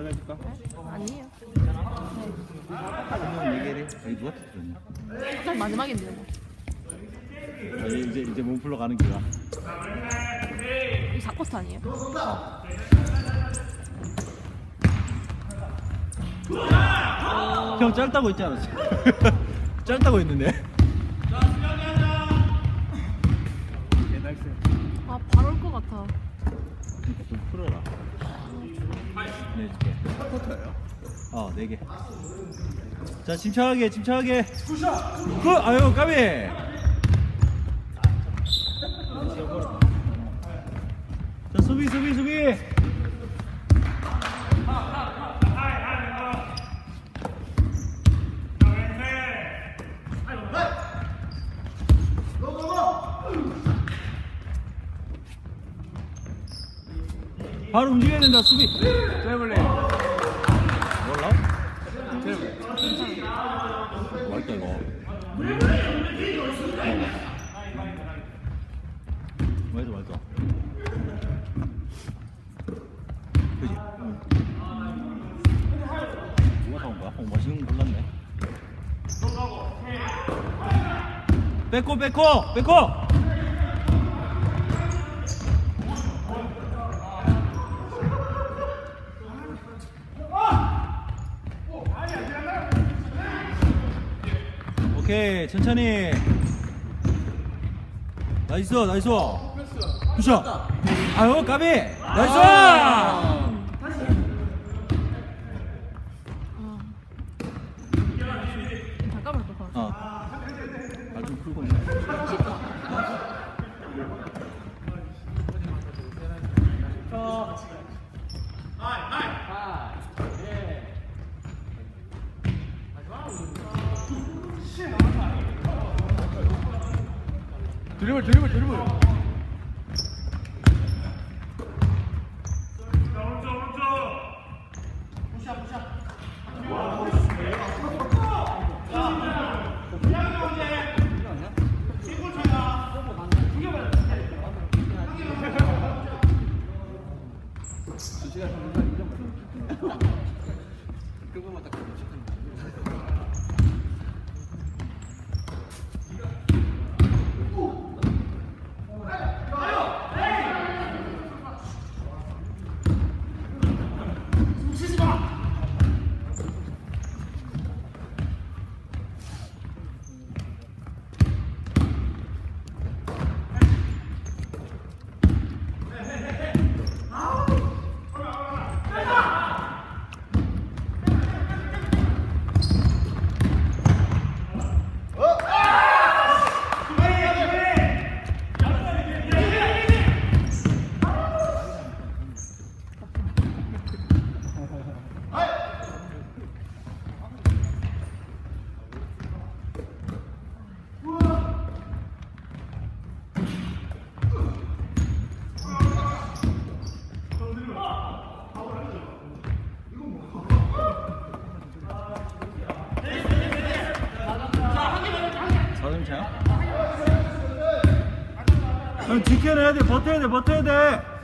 내가 해줄까? 아니에요. 한명 얘기해. 여기 누가 터뜨렸냐? 어차피 마지막인데요. 뭐. 아, 얘 이제 이제 몸풀러 가는 기야. 이 4코트 아니에요? 형 짧다고 했지 않았어? 짧다고 했는데. 아, 바로 올 것 같아. 좀 풀어라. 네 줄게. 터터예요? 어, 네 개. 자, 침착하게, 침착하게. 그, 아유, 까비. 자, 수비, 수비, 수비. 바로 움직여야 된다, 수비. 트래블링. 몰라? 트래블링. 이거. 맛있어, 맛있어. 그지? 누가 사온 거야? 어, 맛있는 거 골랐네. 뺏고, 뺏고, 뺏고! 오케이 천천히. 나이스 나이스. 굿샷. 아유 까비. 나이스. 아. 잠깐만 또 가. 어아좀 풀고 드리블 드리블 드리블. 사점 차야? 형 지켜내야 돼. 버텨야 돼. 버텨야 돼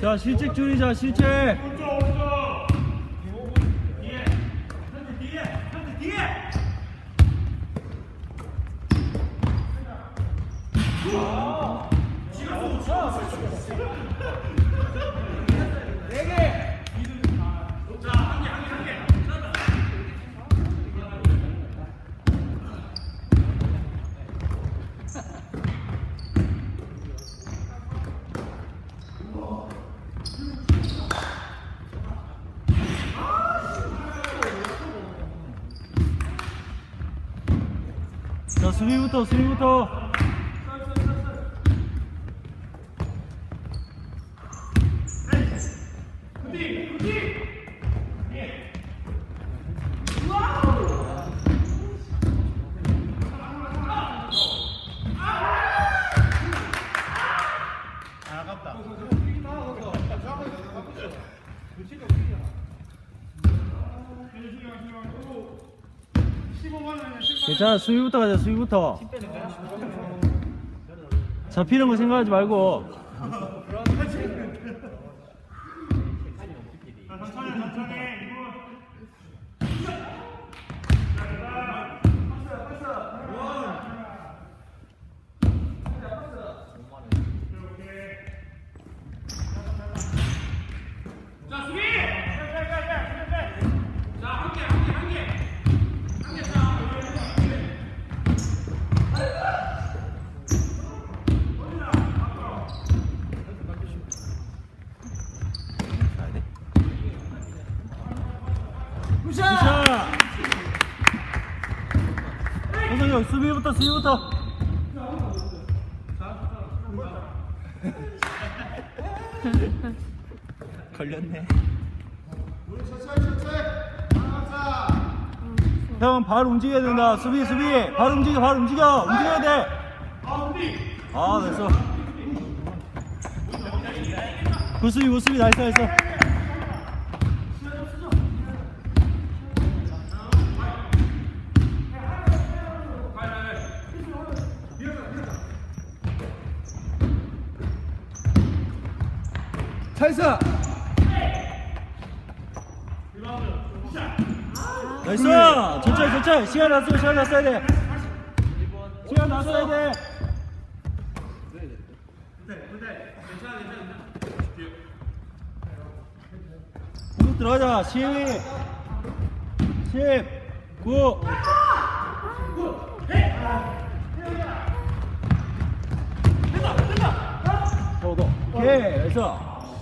자 실책 줄이자 실책 スリムトスリムト 괜찮아 수비부터 가자 수비부터. 잡히는 거 생각하지 말고 굿샷 선생님 수비부터 수비부터. 걸렸네. 형 발 움직여야 된다. 수비 수비. 발 움직여 발 움직여. 움직여야 돼 아 됐어. 굿수비 굿수비. 나이스 나이스 차이스 나이스! 천천히 천천히. 시간 다 쓰고 시간 다 써야 돼. 시간 다 써야 돼. 공격 들어가자. 12 10 9 저도 오케이 나이스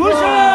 7굿